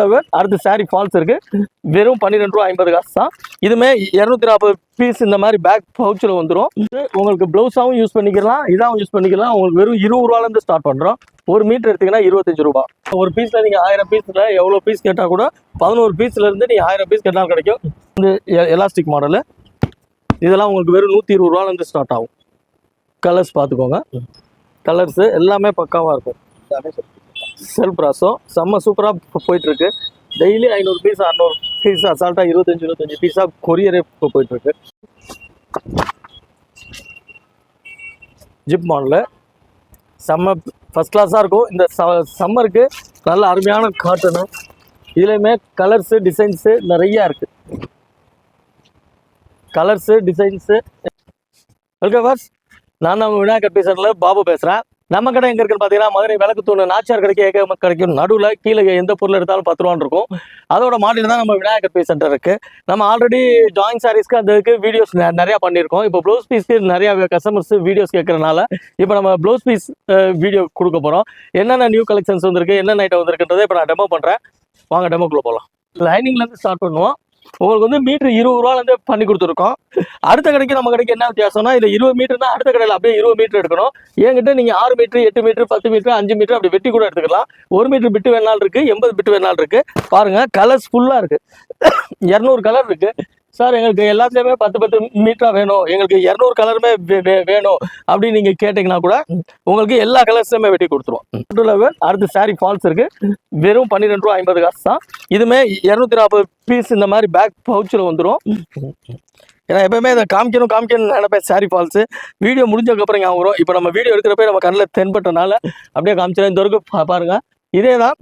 Level அடுத்து sari falls இருக்கு. வெறும் பன்னிரெண்டு ரூபா ஐம்பது காசு தான். இதுமே இரநூத்தி நாற்பது பீஸ் இந்த மாதிரி பேக் பவுச்சில் வந்துடும் உங்களுக்கு ப்ளவுஸாகவும் யூஸ் பண்ணிக்கலாம் இதாகவும் யூஸ் பண்ணிக்கலாம். உங்களுக்கு வெறும் இருபது ரூபாலேருந்து ஸ்டார்ட் பண்ணுறோம் ஒரு மீட்டர் எடுத்தீங்கன்னா இருபத்தஞ்சு ரூபா ஒரு பீஸில் நீங்கள் ஆயிரம் பீஸில் எவ்வளோ பீஸ் கேட்டால் கூட பதினோரு பீஸ்லேருந்து நீங்கள் ஆயிரம் பீஸ் கேட்டாலும் கிடைக்கும். இந்த எலாஸ்டிக் மாடலு இதெல்லாம் உங்களுக்கு வெறும் நூற்றி இருபது ரூபாலேருந்து ஸ்டார்ட் ஆகும். கலர்ஸ் பார்த்துக்கோங்க. கலர்ஸு எல்லாமே பக்காவாக இருக்கும். செல்ஃப் ராசோ செம்ம சூப்பராக போயிட்டுருக்கு. டெய்லி ஐநூறு பீஸ் அறநூறு பீஸ் அசால்ட்டாக இருபத்தஞ்சி இருபத்தஞ்சி பீஸாக கொரியரே இப்போ போயிட்டுருக்கு. ஜிப் மாடலு செம்ம ஃபஸ்ட் கிளாஸாக இருக்கும். இந்த சம்மருக்கு நல்ல அருமையான காட்டனு இதுலேயுமே கலர்ஸு டிசைன்ஸு நிறையா இருக்குது கலர்ஸு டிசைன்ஸு வெல்கம் ஃபர்ஸ்ட் நான் நம்ம விநாயகர் பேசுறதுல பாபு பேசுகிறேன் நம்ம கடை எங்கே இருக்குன்னு பார்த்தீங்கன்னா மதுரை விளக்கு தூண் கடைக்கு ஏக கிடைக்கும் நடுவில் கீழே எந்த பொருள் எடுத்தாலும் பத்து ரூபான்னு இருக்கும். அதோட மாடியில் தான் நம்ம விநாயகர் பீஸ் சென்டர் இருக்குது நம்ம ஆல்ரெடி ஜாயின் சாரீஸ்க்கு அதுக்கு வீடியோஸ் நிறையா பண்ணியிருக்கோம். இப்போ ப்ளவுஸ் பீஸ்க்கு நிறையா கஸ்டமர்ஸ் வீடியோஸ் கேட்கறனால இப்போ நம்ம ப்ளவுஸ் பீஸ் வீடியோ கொடுக்க போகிறோம் என்னென்ன நியூ கலெக்ஷன்ஸ் வந்திருக்கு என்னென்ன ஐட்டம் வந்திருக்குன்றதை இப்போ நான் டெமோ பண்ணுறேன் வாங்க டெமோக்குள்ளே போகலாம் லைனிங்லேருந்து ஸ்டார்ட் பண்ணுவோம். உங்களுக்கு வந்து மீட்ரு இருபது ரூபாலேருந்து பண்ணி கொடுத்துருக்கோம். அடுத்த கடைக்கு நம்ம கடைக்கு என்ன வித்தியாசம்னா இது இருபது மீட்டர்னா அடுத்த கடையில் அப்படியே இருபது மீட்டர் எடுக்கணும். என்கிட்ட நீங்கள் ஆறு மீட்ரு எட்டு மீட்ரு பத்து மீட்ரு அஞ்சு மீட்ரு அப்படி வெட்டி கூட எடுத்துக்கலாம். ஒரு மீட்ரு பிட்டு வேணாலும் இருக்குது எண்பது பிட்டு வேணாலும் இருக்குது பாருங்கள் கலர்ஸ் ஃபுல்லாக இருக்குது இரநூறு கலர் இருக்குது சார் எங்களுக்கு எல்லாத்துலேயுமே பத்து பத்து மீட்டராக வேணும். எங்களுக்கு இரநூறு கலருமே வே- வே- வேணும். அப்படின்னு நீங்கள் கேட்டிங்கன்னா கூட உங்களுக்கு எல்லா கலர்ஸுமே வெட்டி கொடுத்துருவோம். லெவல் அடுத்து சாரி ஃபால்ஸ் இருக்குது வெறும் பன்னிரெண்டு ரூபா ஐம்பது காசு தான். இதுமே இரநூத்தி நாற்பது பீஸ் இந்த மாதிரி பேக் பவுச்சில் வந்துடும் ஏன்னா எப்பவுமே இதை காமிக்கணும் காமிக்கணும் நினைப்பேன் சாரி ஃபால்ஸு வீடியோ முடிஞ்சதுக்கப்புறம் ஞாபகம் வரும். இப்போ நம்ம வீடியோ எடுக்கிறப்ப நம்ம கண்ணில் தென்பட்டனால அப்படியே காமிச்சிடலாம் இந்த வரைக்கும் பாருங்கள் இதே தான்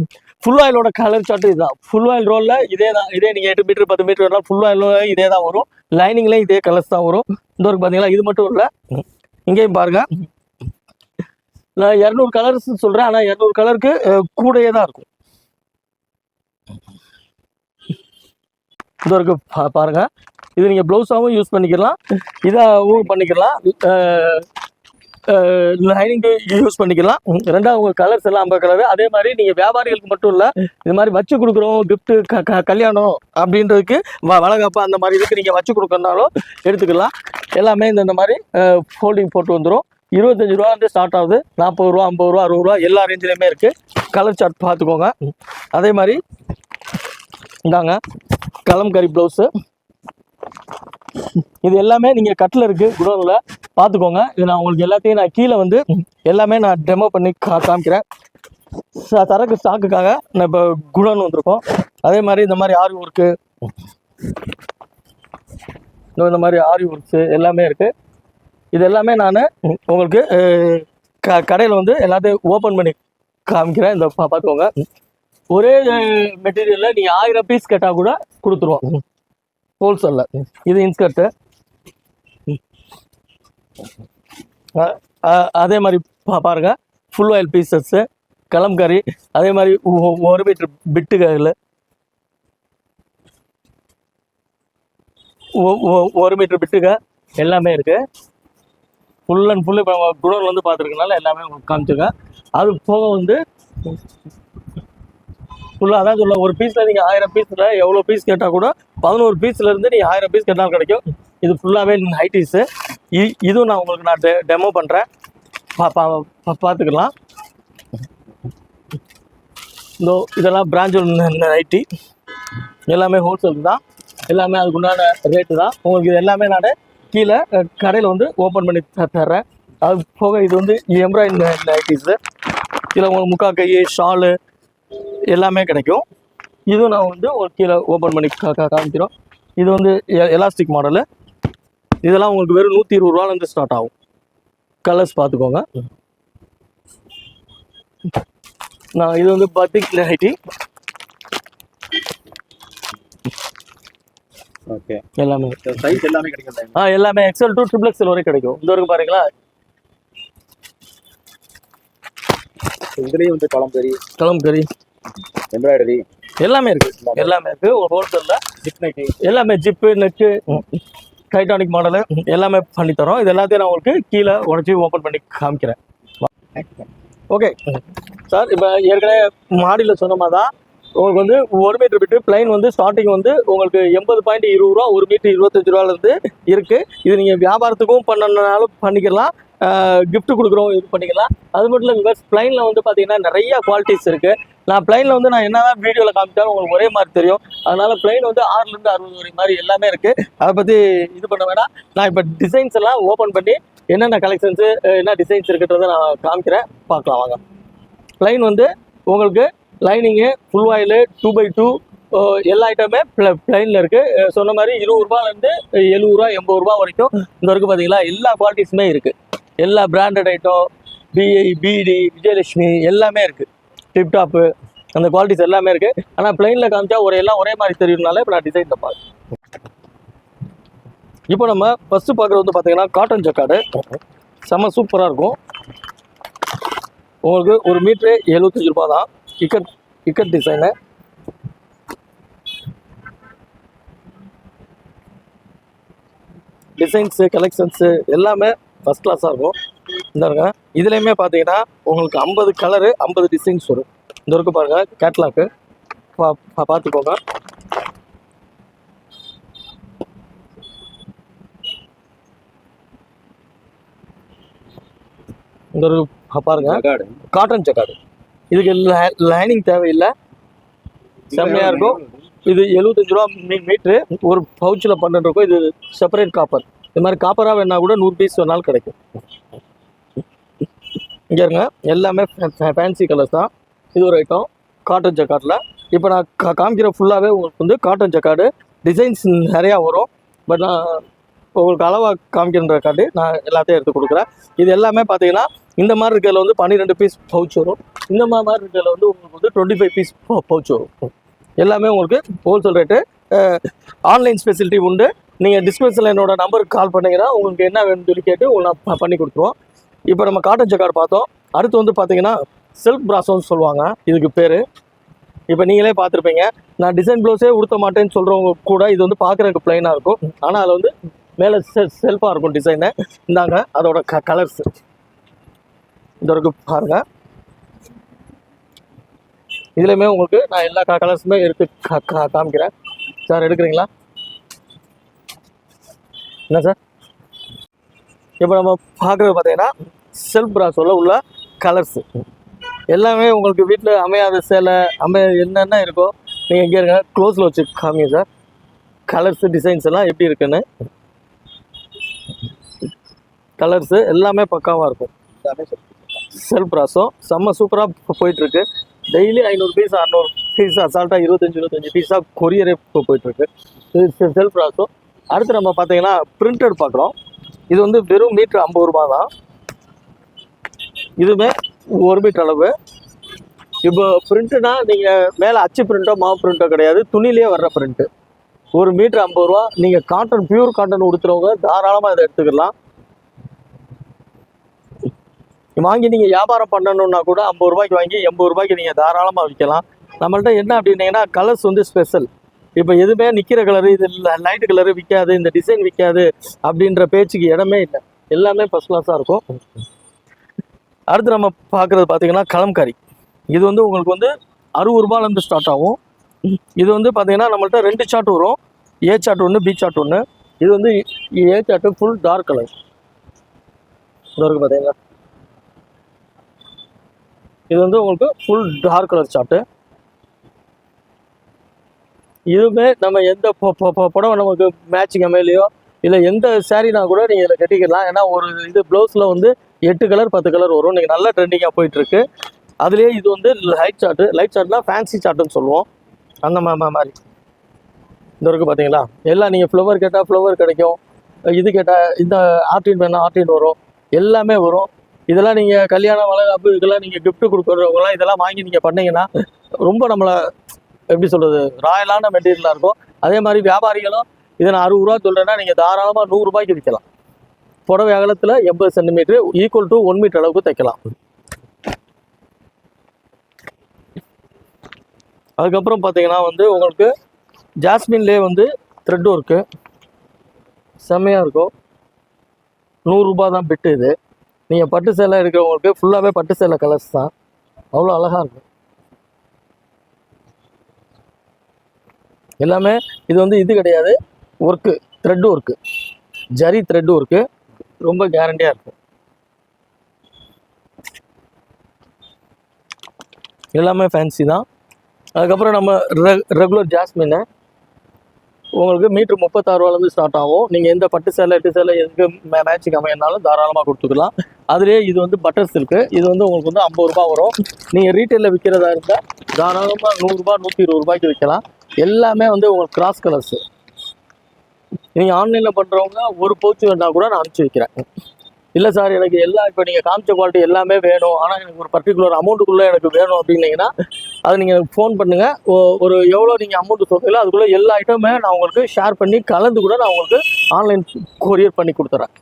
ஃபுல் ஆயிலோட கலர் சார்ட் இதுதான். ஃபுல் ஆயில் ரோலில் இதே தான் இதே நீங்கள் எட்டு மீட்டர் பத்து மீட்டர் வரலாம் ஃபுல் ஆயில் இதே தான் வரும். லைனிங்லேயும் இதே கலர்ஸ் தான் வரும். இந்த வரைக்கும் பார்த்தீங்களா இது மட்டும் இல்லை இங்கேயும் பாருங்க. நான் இரநூறு கலர்ஸ் சொல்கிறேன் ஆனால் இரநூறு கலருக்கு கூடயே தான் இருக்கும். இந்த வரைக்கும் பா பாருங்க. இது நீங்கள் ப்ளவுஸாகவும் யூஸ் பண்ணிக்கலாம். இதாகவும் பண்ணிக்கலாம். லைனிங்கு யூஸ் பண்ணிக்கலாம். ரெண்டாவது உங்கள் கலர்ஸ் எல்லாம் ஐம்பது கலர் அதே மாதிரி நீங்கள் வியாபாரிகளுக்கு மட்டும் இல்லை இது மாதிரி வச்சு கொடுக்குறோம் கிஃப்ட்டு க க கல்யாணம் அப்படின்றதுக்கு வ வளகாப்பு அந்த மாதிரி இதுக்கு நீங்கள் வச்சு கொடுக்கறனாலும் எடுத்துக்கலாம். எல்லாமே இந்த இந்த மாதிரி ஃபோல்டிங் போட்டு வந்துடும் இருபத்தஞ்சி ரூபா வந்து ஸ்டார்ட் ஆகுது. நாற்பது ரூபா ஐம்பது ரூபா அறுபது ரூபா எல்லா ரேஞ்சிலையுமே இருக்குது கலர் சார்ட் பார்த்துக்கோங்க. அதே மாதிரி இந்தாங்க கலம்கரி ப்ளவுஸு இது எல்லாமே நீங்கள் கட்டில் இருக்குது குடோனில். பார்த்துக்கோங்க இது நான் உங்களுக்கு எல்லாத்தையும் நான் கீழே வந்து எல்லாமே நான் டெமோ பண்ணி கா காமிக்கிறேன். தரக்கு ஸ்டாக்குக்காக நான் இப்போ குடோன் வந்திருக்கோம். அதே மாதிரி இந்த மாதிரி ஆரி ஒர்க்கு இந்த மாதிரி ஆரி ஒர்க்ஸு எல்லாமே இருக்குது இது எல்லாமே நான் உங்களுக்கு க கடையில் வந்து எல்லாத்தையும் ஓப்பன் பண்ணி காமிக்கிறேன். இந்த பார்த்துக்கோங்க ஒரே மெட்டீரியலில் நீங்கள் ஆயிரம் பீஸ் கேட்டால் கூட கொடுத்துருவோம். ஹோல்சேலில் இது இன்ஸ்கர்ட்டு அதே மாதிரி பா பாருங்க. ஃபுல் ஆயில் பீசஸ்ஸு கலம்காரி அதே மாதிரி ஒ- ஒரு மீட்டர் பிட்டுகளில் ஒரு மீட்ரு பிட்டுக எல்லாமே இருக்குது ஃபுல் அண்ட் ஃபுல் இப்போ குடோன் வந்து பார்த்துருக்கனால எல்லாமே உங்களுக்கு காமிச்சிருக்கேன். அது போக வந்து ஃபுல்லாக அதான் சொல்ல ஒரு பீஸில் நீங்கள் ஆயிரம் பீஸில் எவ்வளோ பீஸ் கேட்டால் கூட பதினோரு பீஸ்லேருந்து நீங்கள் ஆயிரம் பீஸ் கேட்டாலும் கிடைக்கும். இது ஃபுல்லாகவே ஹைட்டிஸு இதுவும் நான் உங்களுக்கு நான் டெ டெமோ பண்ணுறேன் பார்த்துக்கலாம் இதோ இதெல்லாம் பிராஞ்சோல் நைட்டி எல்லாமே ஹோல்சேல் தான். எல்லாமே அதுக்குண்டான ரேட்டு தான். உங்களுக்கு இது எல்லாமே நான் கீழே கடையில் வந்து ஓப்பன் பண்ணி தர்றேன். அது போக இது வந்து எம்ப்ராய்டரி நைட்டிஸு இதில் உங்களுக்கு முக்கா கை ஷாலு எல்லாமே கிடைக்கும். இதுவும் நான் வந்து ஒரு கீழே ஓப்பன் பண்ணி காமிக்கிறோம். இது வந்து எலாஸ்டிக் மாடலு இதெல்லாம் உங்களுக்கு வெறும் நூற்றி இருபது ரூபாலேருந்து ஸ்டார்ட் ஆகும். கலர்ஸ் பார்த்துக்கோங்க. நான் இது வந்து பத்திக் நைட்டி ஓகே எல்லாமே. சைஸ் எல்லாமே கிடைக்கும். ஆ எல்லாமே எக்ஸல் டூ ட்ரிபிள் எக்ஸல் வரைக்கும் கிடைக்கும். இந்த வரைக்கும் பாருங்களா இதுலயும் வந்து கலம்பெரி கலம்கரி எம்ப்ராய்டரி. எல்லாமே இருக்கு. எல்லாமே இருக்கு. ஒரு ஹோல்சேல்ல ஜிப் நைட்டி எல்லாமே ஜிப்பு நெக்கு டைட்டானிக் மாடலு எல்லாமே பண்ணி தரோம். இது எல்லாத்தையும் நான் உங்களுக்கு கீழே உடச்சி ஓப்பன் பண்ணி காமிக்கிறேன். ஓகே சார் இப்போ ஏற்கனவே மாடியில் சொன்ன மாதிரி தான் உங்களுக்கு வந்து ஒரு மீட்டர் விட்டு பிளைன் வந்து ஸ்டார்டிங் வந்து உங்களுக்கு எண்பது பாயிண்ட் இருபது ரூபா ஒரு மீட்டர் இருபத்தஞ்சு ரூபாலேருந்து இருக்கு. இது நீங்கள் வியாபாரத்துக்கும் பண்ணனாலும் பண்ணிக்கலாம். கிஃப்ட் கொடுக்குறோம் இது பண்ணிக்கலாம். அது மட்டும் இல்லை விவர்ஸ் பிளைனில் வந்து பார்த்தீங்கன்னா நிறைய குவாலிட்டிஸ் இருக்குது நான் பிளைனில் வந்து நான் என்னதான் வீடியோவில் காமிச்சாலும் உங்களுக்கு ஒரே மாதிரி தெரியும். அதனால் பிளைன் வந்து ஆறுலேருந்து அறுபது வரை மாதிரி எல்லாமே இருக்குது அதை பற்றி இது பண்ண வேணாம். நான் இப்போ டிசைன்ஸ் எல்லாம் ஓப்பன் பண்ணி என்னென்ன கலெக்ஷன்ஸு என்ன டிசைன்ஸ் இருக்குன்றதை நான் காமிக்கிறேன். பார்க்கலாம் வாங்க. ப்ளைன் வந்து உங்களுக்கு lining full oil two by two எல்லா ஐட்டமே பிளைனில் இருக்குது சொன்ன மாதிரி இருபது ரூபாலேருந்து எழுபது ரூபா எண்பது ரூபா வரைக்கும் இந்த வரைக்கும் பார்த்தீங்களா எல்லா குவாலிட்டிஸுமே இருக்குது எல்லா பிராண்டட் ஐட்டம் பிஐ பிடி விஜயலட்சுமி எல்லாமே இருக்குது டிப்டாப்பு அந்த குவாலிட்டிஸ் எல்லாமே இருக்குது ஆனால் பிளெயினில் காமிச்சா ஒரு எல்லாம் ஒரே மாதிரி தெரியும்னால இப்போ நான் டிசைன் பார்க்குறேன் இப்போ நம்ம ஃபஸ்ட்டு பார்க்குறது வந்து பார்த்தீங்கன்னா காட்டன் ஜக்காடு செம்ம சூப்பராக இருக்கும். உங்களுக்கு ஒரு மீட்ரு எழுபத்தஞ்சு ரூபா தான். Ikat ikat design designs collections எல்லாமே ஃபஸ்ட் கிளாஸாக இருக்கும். இந்த இருங்க இதுலேயுமே பார்த்தீங்கன்னா உங்களுக்கு ஐம்பது கலரு ஐம்பது டிசைன்ஸ் வரும். இந்த இருக்கு பாருங்க கேட்லாக்கு பா பார்த்துக்கோங்க இந்த ஒரு பாருங்க. காட்டன் ஜக்காடு இதுக்கு லைனிங் தேவையில்லை. செம்மையா இருக்கும். இது எழுபத்தஞ்சு ரூபா மீ மீட்ரு. ஒரு பவுச்சில் பன்னெண்டு இருக்கும். இது செப்பரேட் காப்பர் இது மாதிரி காப்பராக வேணா கூட நூறு பீஸ் வேணாலும் கிடைக்கும். இங்கே இருங்க. எல்லாமே ஃபேன்சி கலர்ஸ் தான். இது ஒரு ஐட்டம் காட்டன் ஜக்காட்டில் இப்போ நான் கா காமிக்கிற ஃபுல்லாகவே உங்களுக்கு வந்து காட்டன் ஜக்காடு டிசைன்ஸ் நிறையா வரும். பட் நான் உங்களுக்கு அளவாக காமிக்கின்றக்காண்டி நான் எல்லாத்தையும் எடுத்து கொடுக்குறேன். இது எல்லாமே பார்த்தீங்கன்னா இந்த மாதிரி இருக்கிறதுல வந்து பன்னிரெண்டு பீஸ் பவுச் வரும். இந்த மாதிரி இருக்கிறதுல வந்து உங்களுக்கு வந்து டுவெண்ட்டி ஃபைவ் பீஸ் பவுச் வரும். எல்லாமே உங்களுக்கு ஹோல்சேல் ரேட்டு ஆன்லைன் ஃபெசிலிட்டி உண்டு. நீங்கள் டிஸ்பென்சரில் என்னோடய நம்பருக்கு கால் பண்ணிங்கன்னா உங்களுக்கு என்ன வேணும்னு சொல்லி கேட்டு உங்களுக்கு நான் பண்ணி கொடுத்துருவோம். இப்போ நம்ம காட்டன் ஜக்கார்டு பார்த்தோம். அடுத்து வந்து பார்த்தீங்கன்னா சில்க் பிராசோன்னு சொல்லுவாங்க. இதுக்கு பேர். இப்போ நீங்களே பார்த்துருப்பீங்க. நான் டிசைன் ப்ளவுஸே உடுத்த மாட்டேன்னு சொல்கிறவங்க கூட இது வந்து பார்க்குறதுக்கு ப்ளைனாக இருக்கும். ஆனால் அதில் வந்து மேலே செல் செல்ஃபாக இருக்கும் டிசைனு இந்தாங்க அதோட க கலர்ஸ் இந்த வரைக்கும் பாருங்க. இதுலேயுமே உங்களுக்கு நான் எல்லா கலர்ஸுமே எடுத்து கா- கா- காமிக்கிறேன். சார் எடுக்கிறீங்களா? என்ன சார்? இப்போ நம்ம பார்க்குறது பார்த்தீங்கன்னா செல்ஃப் பிராஸோவில் உள்ள கலர்ஸு எல்லாமே உங்களுக்கு வீட்டில் அமையாத சேலை அமைய என்னென்ன இருக்கோ நீங்கள் இங்கே இருக்க க்ளோஸில் வச்சு காமிங்க சார். கலர்ஸு டிசைன்ஸ் எல்லாம் எப்படி இருக்குன்னு. கலர்ஸு எல்லாமே பக்காவாக இருக்கும். எல்லாமே செட். செல்ஃப் செம்ம சூப்பராக போயிட்டுருக்கு. டெய்லி ஐநூறு பீஸ் அறநூறு பீஸ் அசால்ட்டாக இருபத்தஞ்சி இருபத்தஞ்சி பீஸாக கொரியரே போயிட்டுருக்கு. இது செல்ஃப் பிராஸோ அடுத்து நம்ம பார்த்தீங்கன்னா பிரிண்டட் பார்க்குறோம். இது வந்து வெறும் மீட்ரு ஐம்பது ரூபா தான். இதுவுமே ஒரு மீட்டர் அளவு. இப்போ பிரிண்ட்டுனா நீங்கள் மேலே அச்சு பிரிண்ட்டோ மாவு பிரிண்ட்டோ கிடையாது. துணிலேயே வர்ற பிரிண்ட்டு ஒரு மீட்ரு ஐம்பது ரூபா நீங்கள் காட்டன் பியூர் காட்டன் உடுத்துறவங்க தாராளமாக இதை எடுத்துக்கலாம். வாங்கி நீங்கள் வியாபாரம் பண்ணணுன்னா கூட ஐம்பது ரூபாய்க்கு வாங்கி எண்பது ரூபாய்க்கு நீங்கள் தாராளமாக விற்கலாம். நம்மள்ட்ட என்ன அப்படின்னீங்கன்னா கலர்ஸ் வந்து ஸ்பெஷல் இப்போ எதுவுமே நிற்கிற கலரு இது லைட்டு கலரு விற்காது இந்த டிசைன் விற்காது அப்படின்ற பேச்சுக்கு இடமே இல்லை. எல்லாமே ஃபஸ்ட் கிளாஸாக இருக்கும். அடுத்து நம்ம பார்க்குறது பார்த்தீங்கன்னா கலம்காரி. இது வந்து உங்களுக்கு வந்து அறுபது ரூபாயிலேருந்து ஸ்டார்ட் ஆகும். இது வந்து பார்த்தீங்கன்னா நம்மள்ட்ட ரெண்டு சாட் வரும். ஏ சார்ட் ஒன்று பி சார்ட் ஒன்று இது வந்து A chart full dark colour இது பார்த்தீங்களா இது வந்து உங்களுக்கு ஃபுல் டார்க் கலர் சார்ட்டு இதுவுமே நம்ம எந்த பொ- புடவை நமக்கு மேட்சிங் அமையலையோ இல்லை எந்த சாரீனா கூட நீங்கள் இதில் கட்டிக்கலாம். ஏன்னா ஒரு இது ப்ளவுஸில் வந்து எட்டு கலர் பத்து கலர் வரும். நீங்கள் நல்ல ட்ரெண்டிங்காக போயிட்டுருக்கு. அதுலேயே இது வந்து லைட் சார்ட்டு லைட் சார்ட்னா ஃபேன்சி சார்ட்டுன்னு சொல்லுவோம். அந்த மா- மாதிரி. இந்த வரைக்கும் பார்த்தீங்களா எல்லாம் நீங்கள் ஃப்ளவர் கேட்டால் ஃப்ளவர் கிடைக்கும். இது கேட்டால் இந்த ஆர்டின் வேணால் ஆர்டின் வரும். எல்லாமே வரும். இதெல்லாம் நீங்கள் கல்யாணம் வளர்ப்பு இதெல்லாம் நீங்கள் கிஃப்ட்டு கொடுக்குறவங்களாம் இதெல்லாம் வாங்கி நீங்கள் பண்ணிங்கன்னா ரொம்ப நம்மளை எப்படி சொல்கிறது ராயலான மெட்டீரியலாக இருக்கும். அதே மாதிரி வியாபாரிகளும் இதை நான் அறுபது ரூபா சொல்கிறேன்னா நீங்கள் தாராளமாக நூறுரூபாய்க்கு விற்கலாம். புடவை அகலத்தில் எண்பது centimetre equal to one metre அளவுக்கு தைக்கலாம். அதுக்கப்புறம் பார்த்தீங்கன்னா வந்து உங்களுக்கு ஜாஸ்மின்லே வந்து த்ரெட் ஒர்க்கு செம்மையாக இருக்கும். நூறுரூபா தான் பிட்டு இது. நீங்கள் பட்டு சேலை எடுக்கிறவங்களுக்கு ஃபுல்லாகவே பட்டு சேலை கலர்ஸ் தான். அவ்வளோ அழகாக இருக்கும். எல்லாமே இது வந்து இது கிடையாது. Work thread work zari thread work ரொம்ப கேரண்டியாக இருக்கும். எல்லாமே ஃபேன்சி தான். அதுக்கப்புறம் நம்ம ரெ ரெகுலர் ஜாஸ்மின்னு உங்களுக்கு மீட்ரு முப்பத்தாறு ரூபாலேருந்து ஸ்டார்ட் ஆகும். நீங்கள் எந்த பட்டு சேலை எட்டு சேலை எதுக்கு மே மேட்சிங் அமையினாலும் தாராளமாக கொடுத்துக்கலாம். அதுலேயே இது வந்து பட்டர் சில்க்கு இது வந்து உங்களுக்கு வந்து ஐம்பது ரூபா வரும். நீங்கள் ரீட்டெயிலில் விற்கிறதா இருந்தால் தாராளமாக நூறுரூபா நூற்றி இருபது ரூபாய்க்கு விற்கலாம் எல்லாமே வந்து உங்களுக்கு கிராஸ் கலர்ஸு நீங்கள் ஆன்லைனில் பண்ணுறவங்க ஒரு பவுச்சு வேணால் கூட நான் அனுப்பிச்சி வைக்கிறேன். இல்லை சார் எனக்கு எல்லா இப்போ நீங்கள் காமிச்ச குவாலிட்டி எல்லாமே வேணும். ஆனால் எனக்கு ஒரு பர்டிகுலர் அமௌண்ட்டுக்குள்ளே எனக்கு வேணும் அப்படின்னீங்கன்னா அது நீங்கள் எனக்கு ஃபோன் பண்ணுங்கள் ஒரு எவ்வளோ நீங்கள் அமௌண்ட்டு சொல்கிறீங்களோ அதுக்குள்ளே எல்லா ஐட்டமே நான் உங்களுக்கு ஷேர் பண்ணி கலந்து கூட நான் உங்களுக்கு ஆன்லைன் கொரியர் பண்ணி கொடுத்துறேன்.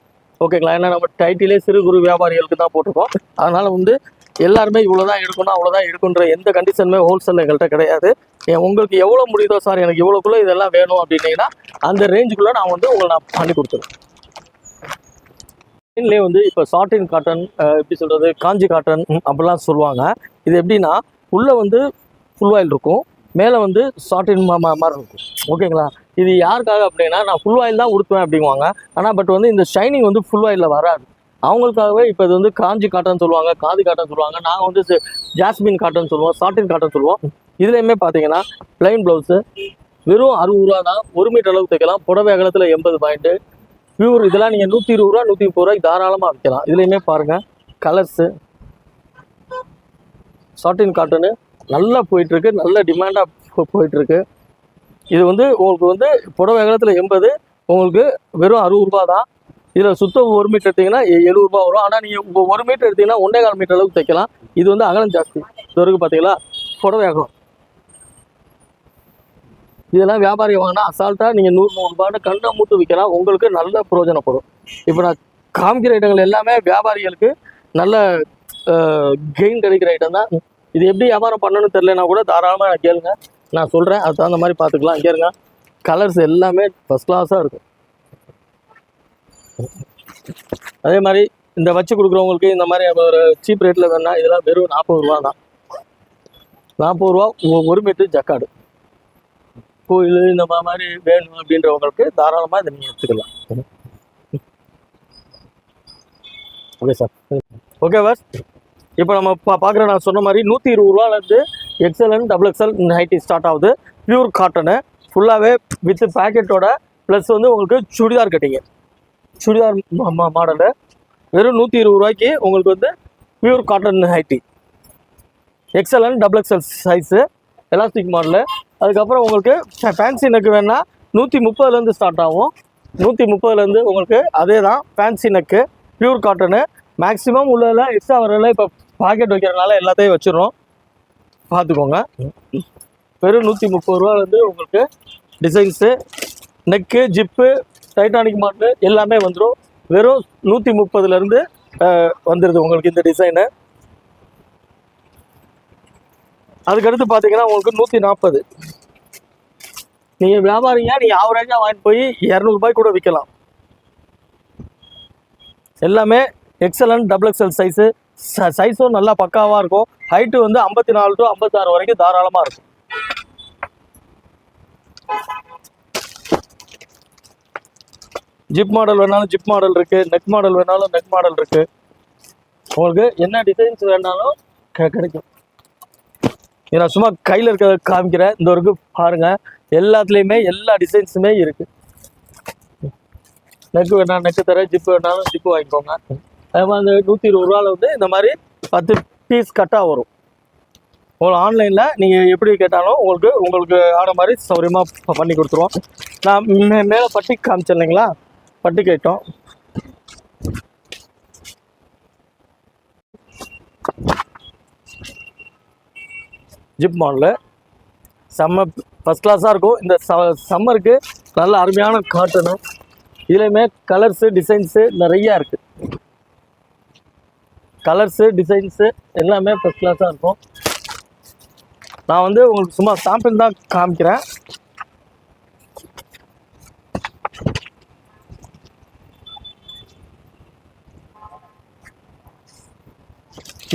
ஓகேங்களா ஏன்னா நம்ம டைட்டிலே சிறு குறு வியாபாரிகளுக்கு தான் போட்டிருக்கோம். அதனால் வந்து எல்லாருமே இவ்வளோ தான் எடுக்கணும் அவ்வளோதான் எடுக்குன்ற எந்த கண்டிஷனுமே ஹோல்சேல் எங்கள்கிட்ட கிடையாது. உங்களுக்கு எவ்வளோ முடியுதோ சார் எனக்கு இவ்வளோக்குள்ளே இதெல்லாம் வேணும் அப்படின்னீங்கன்னா அந்த ரேஞ்சுக்குள்ளே நான் வந்து உங்களை நான் பண்ணி கொடுத்துருவேன். காட்டன்லேயே வந்து இப்போ சாட்டின் காட்டன் எப்படி சொல்கிறது காஞ்சி காட்டன் அப்படிலாம் சொல்லுவாங்க. இது எப்படின்னா உள்ளே வந்து ஃபுல் ஆயில் இருக்கும். மேலே வந்து சாட்டின் மா மா- மாதிரி இருக்கும். ஓகேங்களா இது யாருக்காக அப்படின்னா நான் ஃபுல் ஆயில் தான் உடுத்துவேன் அப்படிங்குவாங்க. ஆனால் பட் வந்து இந்த ஷைனிங் வந்து ஃபுல் ஆயிலில் வராது. அவங்களுக்காகவே இப்போ இது வந்து காஞ்சி காட்டன் சொல்லுவாங்க காதி காட்டன் சொல்லுவாங்க. நாங்கள் வந்து ஜாஸ்மின் காட்டன் சொல்லுவோம் சாட்டின் காட்டன் சொல்லுவோம். இதுலேயுமே பார்த்தீங்கன்னா ப்ளைன் ப்ளவுஸு வெறும் அறுபது ரூபா தான். ஒரு மீட்டர் அளவுக்கு தைக்கலாம். புடவை அகலத்தில் எண்பது பாயிண்ட்டு பியூர் இதெல்லாம் நீங்கள் நூற்றி இருபது ரூபா நூற்றி முப்பது ரூபாய்க்கு தாராளமாக விற்கலாம். இதுலேயுமே பாருங்கள் கலர்ஸு சாட்டின் காட்டனு நல்லா போயிட்டுருக்கு. நல்ல டிமாண்டாக போயிட்டுருக்கு. இது வந்து உங்களுக்கு வந்து புடவை அகலத்தில் எண்பது உங்களுக்கு வெறும் அறுபது ரூபா தான். இதில் சுத்தம் ஒரு மீட்டர் எடுத்திங்கன்னா எ- எழுபது ரூபா வரும். ஆனால் நீங்கள் ஒரு மீட்டர் எடுத்திங்கன்னா ஒன்றே கால் மீட்டர் அளவுக்கு தைக்கலாம். இது வந்து அகலம் ஜாஸ்தி. இது வரைக்கும் பார்த்தீங்களா புடவை அகலம். இதெல்லாம் வியாபாரி வாங்கினா அசால்ட்டாக நீங்கள் நூறு நூறுரூபான்னு கண்ணை மூட்டு விற்கலாம் உங்களுக்கு நல்ல பிரயோஜனப்படும் இப்போ நான் காமிக்கிற ஐட்டங்கள் எல்லாமே வியாபாரிகளுக்கு நல்ல கெயின் கிடைக்கிற இடம் தான். இது எப்படி வியாபாரம் பண்ணணும்னு தெரிலனா கூட தாராளமாக நான் கேளுங்க. நான் சொல்கிறேன் அதுக்கு தகுந்த மாதிரி பார்த்துக்கலாம். இங்கே இருங்க. கலர்ஸ் எல்லாமே ஃபஸ்ட் கிளாஸாக இருக்கும். அதே மாதிரி இந்த வச்சு கொடுக்குறவங்களுக்கு இந்த மாதிரி ஒரு சீப் ரேட்டில் வேணா இதெல்லாம் வெறும் நாற்பது ரூபா தான் நாற்பது ரூபா ஒரு மீட்டர் ஜக்காடு கோயில் இந்த மாதிரி வேணும் அப்படின்றவங்களுக்கு தாராளமாக இதை நீங்கள் எடுத்துக்கலாம். ஓகே சார் ஓகே பஸ் இப்போ நம்ம பா பார்க்குற நான் சொன்ன மாதிரி நூற்றி இருபது ரூபாலேருந்து XL and double XL nighty start ஆகுது. பியூர் காட்டனு ஃபுல்லாகவே வித் பேக்கெட்டோட ப்ளஸ் வந்து உங்களுக்கு சுடிதார் கட்டிங்க. சுடிதார் மாடலு வெறும் நூற்றி இருபது ரூபாய்க்கு உங்களுக்கு வந்து pure cotton nighty XL and double XL size elastic model அதுக்கப்புறம் உங்களுக்கு ஃபேன்சி நெக்கு வேணால் நூற்றி முப்பதுலேருந்து ஸ்டார்ட் ஆகும். நூற்றி முப்பதுலேருந்து உங்களுக்கு அதே தான் fancy neck pure cotton maximum உள்ளதில் extra வரல இப்போ பாக்கெட் வைக்கிறதுனால எல்லாத்தையும் வச்சிடுறோம். பார்த்துக்கோங்க. வெறும் நூற்றி முப்பது ரூபாலேருந்து உங்களுக்கு designs neck zip Titanic model எல்லாமே வந்துடும் வெறும் நூற்றி முப்பதுலேருந்து வந்துடுது உங்களுக்கு இந்த டிசைனு அதுக்கடுத்து பார்த்தீங்கன்னா உங்களுக்கு நூற்றி நாற்பது நீங்கள் வியாபாரிங்க நீங்கள் ஆவரேஜாக வாங்கிட்டு போய் இரநூறுபாய் கூட விற்கலாம் எல்லாமே எக்ஸலன் டபுள் எக்ஸல் சைஸு சைஸும் நல்லா பக்காவாக இருக்கும். ஹைட்டு வந்து ஐம்பத்தி நாலு டு ஐம்பத்தாறு வரைக்கும் தாராளமாக இருக்கும். ஜிப் மாடல் வேணாலும் ஜிப் மாடல் இருக்குது நெக் மாடல் வேணாலும் நெக் மாடல் இருக்குது உங்களுக்கு என்ன டிசைன்ஸ் வேணாலும் கெ- கிடைக்கும். நான் சும்மா கையில் இருக்கிறத காமிக்கிறேன் இந்த வரைக்கும் பாருங்க. எல்லாத்துலேயுமே எல்லா டிசைன்ஸுமே இருக்கு. நெக்கு வேணா நெக்கு தர ஜிப்பு வேணாலும் ஜிப்பு வாங்கிக்கோங்க. அதே மாதிரி அந்த நூற்றி இருபது ரூபாவில் வந்து இந்த மாதிரி பத்து பீஸ் கட்டாக வரும். உங்களுக்கு ஆன்லைனில் நீங்கள் எப்படி கேட்டாலும் உங்களுக்கு உங்களுக்கு ஆன மாதிரி சௌகரியமாக பண்ணி கொடுத்துருவோம். நான் மே மேலே பட்டி காமிச்சேன் இல்லைங்களா? பட்டி கேட்டோம். Zip model. செம்ம ஃபஸ்ட் கிளாஸாக இருக்கும். இந்த ச சம்மருக்கு நல்ல அருமையான காட்டனு இதுலேயுமே கலர்ஸு டிசைன்ஸு நிறையா இருக்குது கலர்ஸு டிசைன்ஸு எல்லாமே ஃபஸ்ட் கிளாஸாக இருக்கும். நான் வந்து உங்களுக்கு சும்மா சாம்பிள் தான் காமிக்கிறேன்.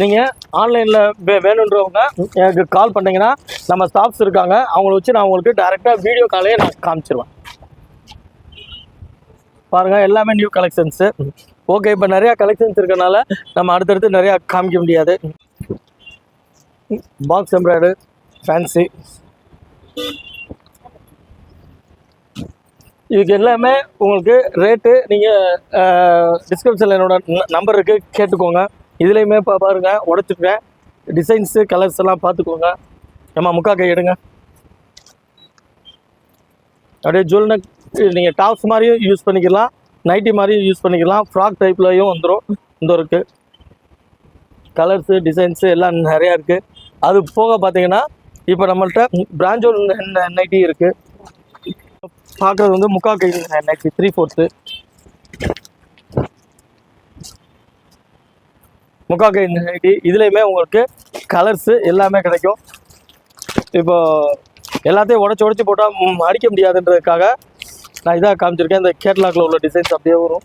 நீங்கள் ஆன்லைனில் வே வேணுன்றவங்க எனக்கு கால் பண்ணிங்கன்னா நம்ம ஸ்டாஃப்ஸ் இருக்காங்க அவங்கள வச்சு நான் உங்களுக்கு டேரெக்டாக வீடியோ காலையே நான் காமிச்சிருவேன். பாருங்கள் எல்லாமே நியூ கலெக்ஷன்ஸு ஓகே இப்போ நிறையா கலெக்ஷன்ஸ் இருக்கறனால நம்ம அடுத்தடுத்து நிறையா காமிக்க முடியாது. பாக்ஸ் எம்ப்ராய்டு ஃபேன்சி இதுக்கு எல்லாமே உங்களுக்கு ரேட்டு நீங்கள் டிஸ்கிரிப்ஷனில் என்னோட நம்பர் இருக்குது கேட்டுக்கோங்க. இதுலேயுமே இப்போ பாருங்க உடச்சிருக்கேன் டிசைன்ஸு கலர்ஸ் எல்லாம் பார்த்துக்கோங்க ஏம்மா முக்கா கை எடுங்க. அப்படியே ஜுவல்னக் நீங்கள் டாப்ஸ் மாதிரியும் யூஸ் பண்ணிக்கலாம். நைட்டி மாதிரியும் யூஸ் பண்ணிக்கலாம். ஃப்ராக் டைப்லையும் வந்துடும் இந்த இருக்குது கலர்ஸு டிசைன்ஸு எல்லாம் நிறையா இருக்குது அது போக பார்த்தீங்கன்னா இப்போ நம்மள்கிட்ட பிராஞ்சோல் நைட்டி இருக்குது பார்க்குறது வந்து முக்கா கை நைட்டி த்ரீ ஃபோர்த்து முக்கா கை நைட்டி இதுலேயுமே உங்களுக்கு கலர்ஸு எல்லாமே கிடைக்கும். இப்போ எல்லாத்தையும் உடச்சி உடச்சி போட்டால் அடிக்க முடியாதுன்றதுக்காக நான் இதாக காமிச்சிருக்கேன். இந்த கேட்லாக்ல உள்ள டிசைன்ஸ் அப்படியே வரும்.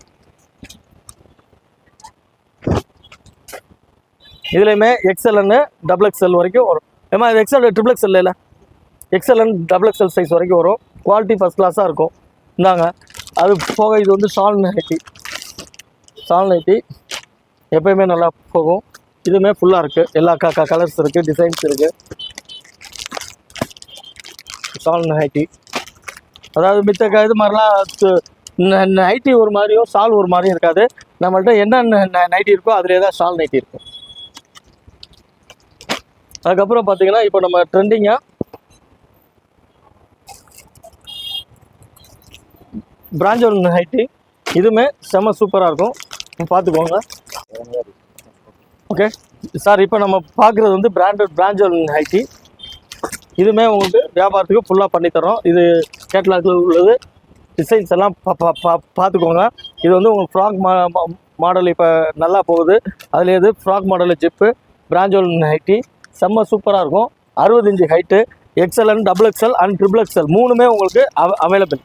இதுலேயுமே எக்ஸ்எல்னு டபுள் எக்ஸ்எல் வரைக்கும் வரும். ஏமா இது எக்ஸ்எல் ட்ரிபிள் எக்ஸ்எல் இல்லை? எக்ஸ்எல்என் டபுள் எக்ஸ்எல் சைஸ் வரைக்கும் வரும். குவாலிட்டி ஃபஸ்ட் கிளாஸாக இருக்கும். இந்தாங்க. அது போக இது வந்து ஷால் நைட்டி ஷால் நைட்டி எப்பயுமே நல்லா போகும். இதுவுமே ஃபுல்லாக இருக்குது எல்லா க கலர்ஸ் இருக்குது டிசைன்ஸ் இருக்குது ஷால் நைட்டி அதாவது மித்த இது மாதிரிலாம் நைட்டி ஒரு மாதிரியும் ஷால் ஒரு மாதிரியும் இருக்காது. நம்மள்ட்ட என்ன நைட்டி இருக்கோ அதிலே தான் ஷால் நைட்டி இருக்கும். அதுக்கப்புறம் பார்த்தீங்கன்னா இப்போ நம்ம ட்ரெண்டிங்காக பிராஞ்சோல் நைட்டி இதுவுமே செம்ம சூப்பராக இருக்கும். பார்த்துக்கோங்க ஓகே சார் இப்போ நம்ம பார்க்குறது வந்து பிராண்டட் பிராஞ்சல் ஐடி இதுவுமே உங்களுக்கு வியாபாரத்துக்கு ஃபுல்லாக பண்ணித்தரோம் இது கேட்லாக்ல உள்ளது. டிசைன்ஸ் எல்லாம் பா பார்த்துக்கோங்க இது வந்து உங்களுக்கு ஃப்ராக் மா மாடல் இப்போ நல்லா போகுது. அதில் இது ஃப்ராக் மாடலு ஜிப்பு பிராஞ்சோல் ஹைட்டி செம்ம சூப்பராக இருக்கும். அறுபது inch height XL and double XL and triple XL மூணுமே உங்களுக்கு அவ அவைலபிள்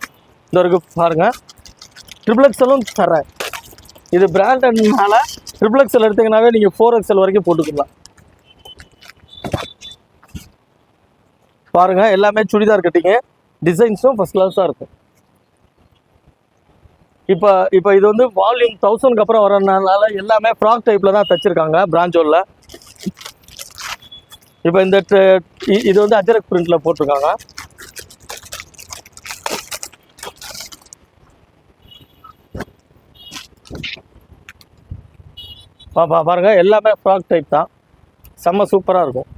இந்த வரைக்கும் பாருங்கள் ட்ரிபிள் எக்ஸ்எல்லும் தரேன் இது பிராண்டட்னால ட்ரிபிள் எக்ஸ்எல் எடுத்தீங்கன்னாவே நீங்கள் ஃபோர் எக்ஸ்எல் வரைக்கும் போட்டுக்கலாம். பாருங்க எல்லாமே சுடிதார் கட்டிங்க. டிசைன்ஸும் ஃபஸ்ட் கிளாஸாக இருக்கும். இப்போ இப்போ இது வந்து வால்யூம் தௌசண்ட்க்கு அப்புறம் வரனால எல்லாமே ஃப்ராக் டைப்பில் தான் தைச்சிருக்காங்க பிராஞ்சோலில் இப்போ இந்த இது வந்து அஜரக் பிரிண்டில் போட்டிருக்காங்க. பா பாருங்கள் பாருங்க எல்லாமே ஃப்ராக் டைப் தான். செம்ம சூப்பராக இருக்கும்.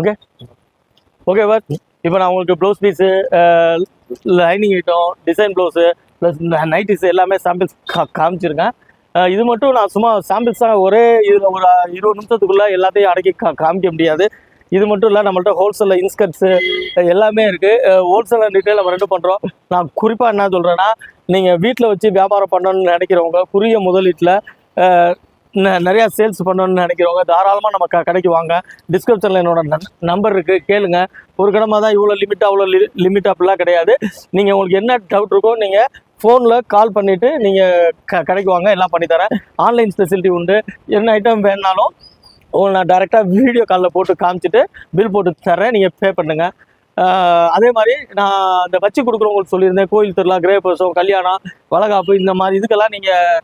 ஓகே ஓகே பார் இப்போ நான் உங்களுக்கு blouse piece lining item design blouse plus nighties எல்லாமே சாம்பிள்ஸ் கா காமிச்சிருக்கேன். இது மட்டும் நான் சும்மா சாம்பிள்ஸ் தான் ஒரே இதில் ஒரு இருபது நிமிஷத்துக்குள்ளே எல்லாத்தையும் அடக்கி கா காமிக்க முடியாது. இது மட்டும் இல்லை நம்மள்ட்ட ஹோல்சேலில் இன்ஸ்கர்ட்ஸு எல்லாமே இருக்குது ஹோல்சேல் அண்ட் ரீட்டைல் நம்ம ரெண்டும் பண்ணுறோம் நான் குறிப்பாக என்ன சொல்கிறேன்னா நீங்கள் வீட்டில் வச்சு வியாபாரம் பண்ணணும்னு நினைக்கிறவங்க குறுகிய முதலீட்டில் ந- நிறையா சேல்ஸ் பண்ணணும்னு நினைக்கிறவங்க தாராளமாக நம்ம க கடைக்கு வாங்க. டிஸ்கிரிப்ஷனில் என்னோட நம்பர் இருக்குது கேளுங்க. ஒரு கடமை தான் இவ்வளோ லிமிட் அவ்வளோ லி லிமிட் அப்படிலாம் கிடையாது. நீங்கள் உங்களுக்கு என்ன டவுட் இருக்கோ நீங்கள் ஃபோனில் கால் பண்ணிவிட்டு நீங்கள் க கடைக்கு வாங்க எல்லாம் பண்ணித்தரேன். ஆன்லைன் ஃபெசிலிட்டி உண்டு. என்ன ஐட்டம் வேணாலும் உங்களுக்கு நான் டேரெக்டாக வீடியோ காலில் போட்டு காமிச்சிட்டு பில் போட்டு தரேன் நீங்கள் பே பண்ணுங்கள் அதே மாதிரி நான் இந்த வச்சு கொடுக்குறவங்களுக்கு சொல்லியிருந்தேன். கோயில் திருவிழா கிரகப்பிரசவம் கல்யாணம் வளகாப்பு இந்த மாதிரி இதுக்கெல்லாம் நீங்கள்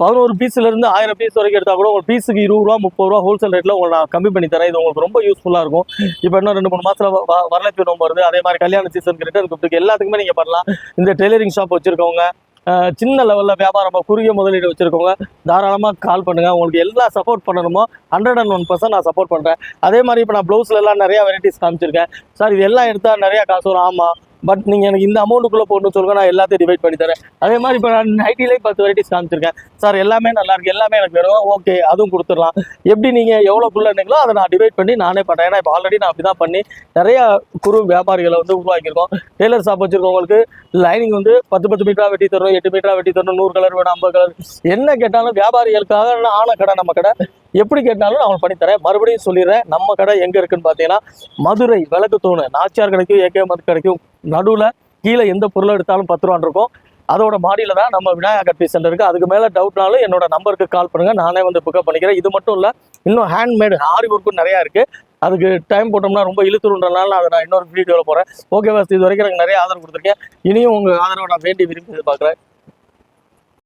பதினோரு பீஸ்லேருந்து ஆயிரம் பீஸ் வரைக்கும் எடுத்தால் கூட உங்களுக்கு பீஸுக்கு இருபது ரூபா முப்பது ரூபா ஹோல்சேல் ரேட்டில் உங்களுக்கு நான் கம்மி பண்ணி தரேன். இது உங்களுக்கு ரொம்ப யூஸ்ஃபுல்லாக இருக்கும். இப்போ இன்னும் ரெண்டு மூணு மாதத்தில் வரலட்சுமி நோம்பு வருது. அதே மாதிரி கல்யாண சீசன் ரிட்டர்ன் கிஃப்ட்டுக்கு எல்லாத்துக்குமே நீங்கள் பண்ணலாம். இந்த டெய்லரிங் ஷாப் வச்சுருக்கவங்க சின்ன லெவலில் வியாபாரமாக குறுகிய முதலீடு வச்சுருக்கவங்க தாராளமாக கால் பண்ணுங்கள் உங்களுக்கு எல்லா சப்போர்ட் பண்ணணுமோ ஹண்ட்ரட் அண்ட் ஒன் பர்சன்ட் நான் சப்போர்ட் பண்ணுறேன் அதே மாதிரி இப்போ நான் ப்ளவுஸ்லலாம் நிறையா வெரைட்டிஸ் காமிச்சிருக்கேன். சார் இது எல்லாம் எடுத்தால் நிறையா காசு வரும். ஆமாம் பட் நீங்கள் எனக்கு இந்த அமௌண்ட்டுக்குள்ளே போடணும்னு சொல்லுங்க நான் எல்லாத்தையும் டிவைட் பண்ணி தரேன். அதே மாதிரி இப்போ நான் நைட்டிலே பத்து வெரைட்டிஸ் காமிச்சிருக்கேன். சார் எல்லாமே நல்லா இருக்குது எல்லாமே எனக்கு வேணும். ஓகே அதுவும் கொடுத்துடலாம். எப்படி நீங்கள் எவ்வளோக்குள்ள இருந்தீங்களோ அதை நான் டிவைட் பண்ணி நானே பண்ணுறேன் ஏன்னா இப்போ ஆல்ரெடி நான் அப்படி தான் பண்ணி நிறையா குறு வியாபாரிகளை வந்து உருவாக்கியிருக்கோம். டெய்லர் ஷாப் வச்சுருக்கவங்களுக்கு லைனிங் வந்து பத்து பத்து மீட்டராக வெட்டி தரணும் எட்டு மீட்டராக வெட்டி தரணும் நூறு கலர் வேணும் ஐம்பது கலர் என்ன கேட்டாலும் வியாபாரிகளுக்காக ஆன கடை நம்ம கடை. எப்படி கேட்டாலும் நான் அவன் பண்ணித்தரேன் மறுபடியும் சொல்லிடுறேன் நம்ம கடை எங்கே இருக்குன்னு பார்த்தீங்கன்னா மதுரை விளக்கு தூணு நாச்சியார் கடைக்கும் ஏகே மது கடைக்கும் நடுவில் கீழே எந்த பொருளை எடுத்தாலும் பத்து ரூபான் இருக்கும். அதோட மாடியில் தான் நம்ம விநாயகா கட்பி சென்டர் இருக்குது அதுக்கு மேலே டவுட்னாலும் என்னோட நம்பருக்கு கால் பண்ணுங்கள் நானே வந்து பிக்கப் பண்ணிக்கிறேன். இது மட்டும் இல்லை இன்னும் ஹேண்ட்மேடு ஆரி ஒர்க்கும் நிறையா இருக்குது அதுக்கு டைம் போட்டோம்னா ரொம்ப இழுத்துருன்றனால அதை நான் இன்னொரு வீடியோவில் போகிறேன் ஓகே வாஸ்து இது வரைக்கும் எனக்கு நிறைய ஆதரவு கொடுத்துருக்கேன். இனியும் உங்கள் ஆதரவை நான் வேண்டி விரும்பி பார்க்குறேன்